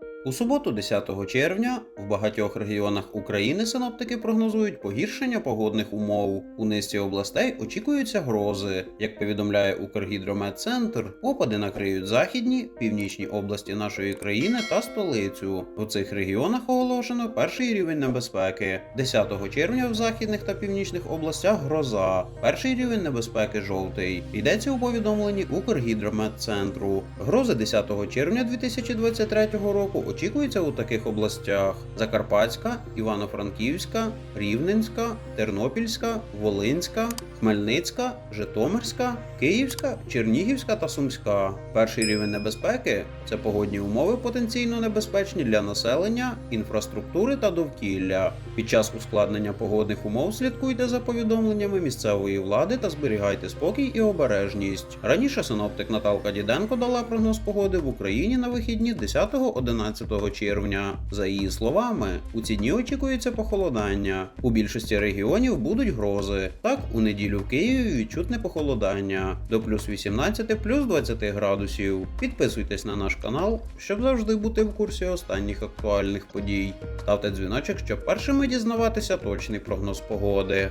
thank you У суботу, 10 червня, в багатьох регіонах України синоптики прогнозують погіршення погодних умов. У низці областей очікуються грози. Як повідомляє Укргідрометцентр, опади накриють західні, північні області нашої країни та столицю. У цих регіонах оголошено перший рівень небезпеки. 10 червня в західних та північних областях гроза. Перший рівень небезпеки жовтий. Йдеться у повідомленні Укргідрометцентру. Грози 10 червня 2023 року очікуються у таких областях: Закарпатська, Івано-Франківська, Рівненська, Тернопільська, Волинська, Хмельницька, Житомирська, Київська, Чернігівська та Сумська. Перший рівень небезпеки це погодні умови потенційно небезпечні для населення, інфраструктури та довкілля. Під час ускладнення погодних умов слідкуйте за повідомленнями місцевої влади та зберігайте спокій і обережність. Раніше синоптик Наталка Діденко дала прогноз погоди в Україні на вихідні 10-11 червня. За її словами, у ці дні очікується похолодання. У більшості регіонів будуть грози. Так, у неділю в Києві відчутне похолодання до плюс 18 плюс 20 градусів. Підписуйтесь на наш канал, щоб завжди бути в курсі останніх актуальних подій. Ставте дзвіночок, щоб першими дізнаватися точний прогноз погоди.